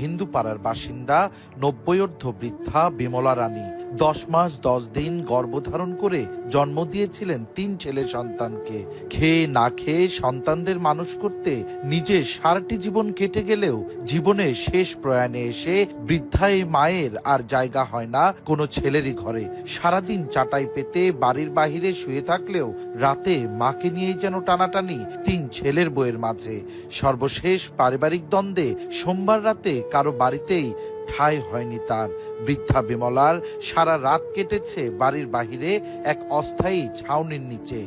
হিন্দু পাড়ার বাসিন্দা নব্বইর্ধ বৃদ্ধা বিমলা রানী। দশ মাস দশ দিন গর্ভধারণ করে জন্ম দিয়েছিলেন তিন ছেলে সন্তানকে। খেয়ে না খেয়ে সন্তানদের মানুষ করতে নিজের সারাটি জীবন কেটে গেলেও জীবনের শেষ প্রয়াণে এসে বৃদ্ধা এই মায়ের আর জায়গা হয় না কোনো ছেলেরই ঘরে। সারাদিন চাটাই পেতে বাড়ির বাহিরে শুয়ে থাকলেও রাতে মাকে নিয়েই যেন টানাটানি তিন ছেলের বইয়ের মাঝে। সর্বশেষ পারিবারিক দ্বন্দ্বে সোমবার রাতে কারও বাড়িতেই ঠাঁই হয়নি তার। বৃদ্ধা বিমলার সারা রাত কেটেছে বাড়ির বাহিরে এক অস্থায়ী ছাউনির নিচে।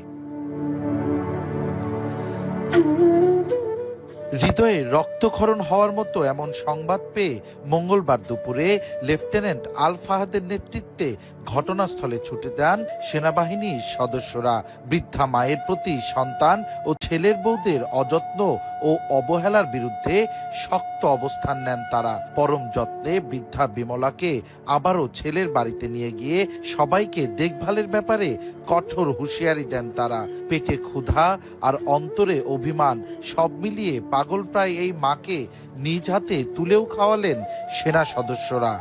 হৃদয়ে রক্তক্ষরণ হওয়ার মতো এমন সংবাদ পেয়ে মঙ্গলবার দুপুরে লেফটেন্যান্ট আল ফাহাদের নেতৃত্বে ঘটনাস্থলে ছুটে দেন সেনাবাহিনীর সদস্যরা। বৃদ্ধা মায়ের প্রতি সন্তান ও ছেলের বউদের অযত্ন ও অবহেলার বিরুদ্ধে শক্ত অবস্থান নেন তারা। পরম যত্নে বৃদ্ধা বিমলাকে আবারও ছেলের বাড়িতে নিয়ে গিয়ে সবাইকে দেখভালের ব্যাপারে কঠোর হুঁশিয়ারি দেন তারা। পেটে ক্ষুধা আর অন্তরে অভিমান সব মিলিয়ে পাগল প্রায় এই মাকে নিজ হাতে তুলেও খাওয়ালেন সেনা সদস্যরা।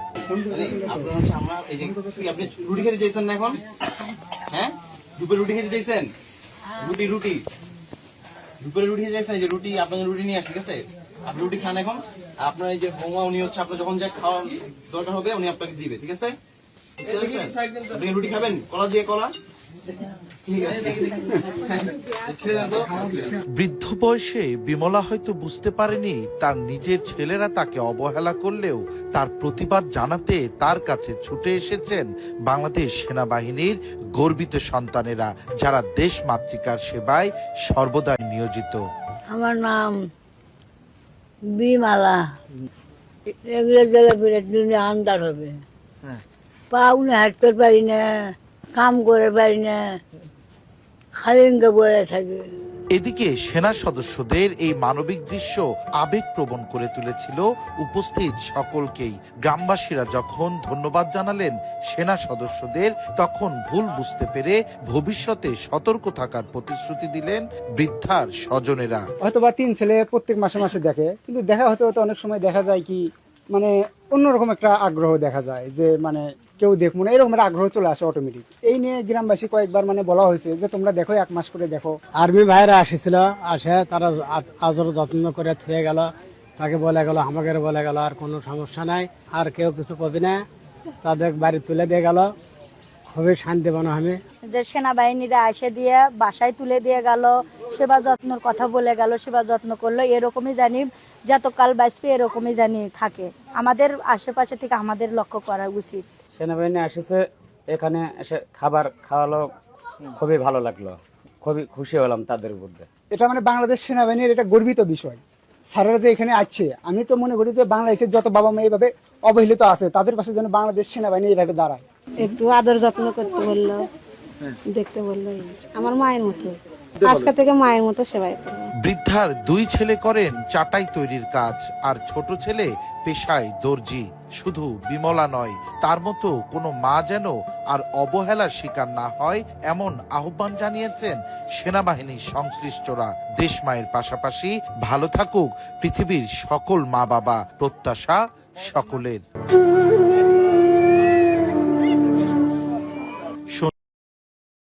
রুটি এখন? হ্যাঁ? রুটি খেতে রুটি রুটি। রুটি যে রুটি রুটি নিয়ে আসে ঠিক আছে? আপনি রুটি খান এখন। আপনার এই যে বৌমা, উনি হচ্ছে আপনার যখন যা খাওয়া দরকার হবে, উনি আপনাকে দিবে, ঠিক আছে? আপনি রুটি খাবেন? কলা দিয়ে কলা? বৃদ্ধ বয়সে বিমলা হয়তো বুঝতে পারেনি তার নিজের ছেলেরা তাকে অবহেলা করলেও তার প্রতিবাদ জানাতে তার কাছে ছুটে এসেছেন বাংলাদেশ সেনাবাহিনীর গর্বিত সন্তানেরা যারা দেশ মাতৃকার সেবায় সর্বদাই নিয়োজিত। আমার নাম বিমালা। এগুলো আন্দার হবে। পাউনে হাঁটতে পারি না। কাম করে পারি না। খালি ইনকে বয়ে থাকি। এদিকে সেনা সদস্যদের এই মানবিক দৃশ্য আবেগপ্রবণ করে তুলেছিল উপস্থিত সকলকেই। গ্রামবাসীরা যখন ধন্যবাদ জানালেন সেনা সদস্যদের তখন ভুল বুঝতে পেরে ভবিষ্যতে সতর্ক থাকার প্রতিশ্রুতি দিলেন বৃদ্ধার স্বজনেরা। হয়তো বা তিন ছেলে প্রত্যেক মাসে মাসে দেখে কিন্তু দেখা হতে হতে অনেক সময় দেখা যায় কি মানে অন্যরকম একটা আগ্রহ দেখা যায় যে মানে কেউ দেখব না, এরকম আগ্রহ চলে আসে অটোমেটিক এই নিয়ে গ্রামবাসী কয়েকবার মানে বলা হয়েছে যে, তোমরা দেখো, এক মাস করে দেখো। আর্মি ভাইরা আসেছিল, আসে, তারা আদর যত্ন করে থুয়ে গেল। তাকে বলে গেল, আমাকে বলে গেল, আর কোনো সমস্যা নাই, আর কেউ কিছু কবি না। তাদের বাড়ি তুলে দিয়ে গেল। খুবই শান্তি মনে আমি যে সেনাবাহিনীরা এসে দিয়ে বাসায় তুলে দিয়ে গেল সেবা যত্নর কথা বলে গেল সেবা যত্ন করল এরকমই জানি যতকাল বাঁচবে এরকমই জানি থাকে। আমাদের আশেপাশে থেকে আমাদের লক্ষ্য করা উচিত। সেনাবাহিনী এসেছে এখানে এসে খাবার খাওয়ালো খুবই ভালো লাগল। খুবই খুশি হলাম তাদের মধ্যে। এটা মানে বাংলাদেশ সেনাবাহিনীর এটা গর্বিত বিষয়। স্যারেরা যে এখানে আছে আমি তো মনে করি যে বাংলাদেশের যত বাবা মা এইভাবে অবহেলিত আছে তাদের পাশে যেন বাংলাদেশ সেনাবাহিনী এইভাবে দাঁড়ায়। একটু আদর যত্ন করতে বলল। দেখতে বলল আমার মায়ের মতো। আজকে থেকে মায়ের মতো সেবাই বৃদ্ধার দুই ছেলে করেন চাটাই তৈরির কাজ আর ছোট ছেলে পেশায় দর্জি। শুধু বিমলা নয় তার মতো কোনো মা যেন আর অবহেলার শিকার না হয় এমন আহ্বান জানিয়েছেন সেনাবাহিনীর সংশ্লিষ্টরা। দেশ মায়ের পাশাপাশি ভালো থাকুক পৃথিবীর সকল মা বাবা প্রত্যাশা সকলের।